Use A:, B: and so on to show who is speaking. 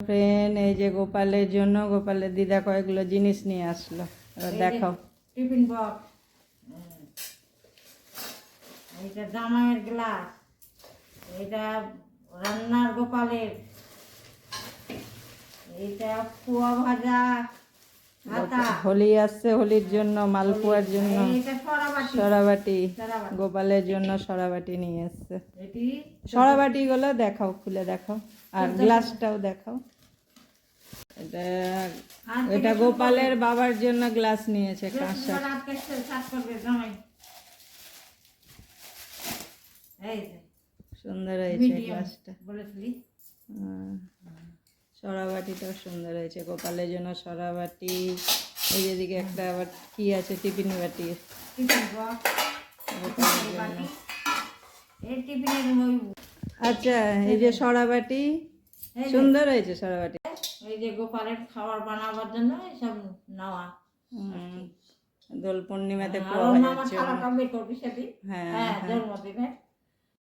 A: Friend এই যে গোপালের জন্য গোপালের দিদা কয়েকগুলো জিনিস নিয়ে আসলো। দেখাও।
B: টিফিন বক্স এইটা জামাইয়ের গ্লাস এইটা রান্নার গোপালের। পোয়া ভাজা
A: হোলি আসছে হোলির জন্য মালপোয়ার জন্য।
B: সরাবাটি।
A: গোপালের জন্য সরাবাটি নিয়ে
B: এটি
A: সরাবাটি গুলো দেখাও খুলে দেখাও। আর গ্লাসটাও দেখাও। এটা এটা গোপালের বাবার জন্য গ্লাস নিয়েছে
B: যে
A: সুন্দর হয়েছে গ্লাসটা। সরাবাটিটাও সুন্দর হয়েছে গোপালের জন্য সরাবাটি। এই যেদিকে একটা আবার কি আছে টিফিন বাটি।
B: টিফিন বক্স
A: গোপালের জন্য।
B: বাটি। এই টিফিনের ওই
A: আচ্ছা এই যে সরাবাটি সুন্দর হয়েছে সরাবাটি।
B: এই যে গোপালের খাবার বানাবার জন্য সব নেওয়া।
A: দোল পূর্ণিমাতে হ্যাঁ
B: হ্যাঁ জন্মদিনে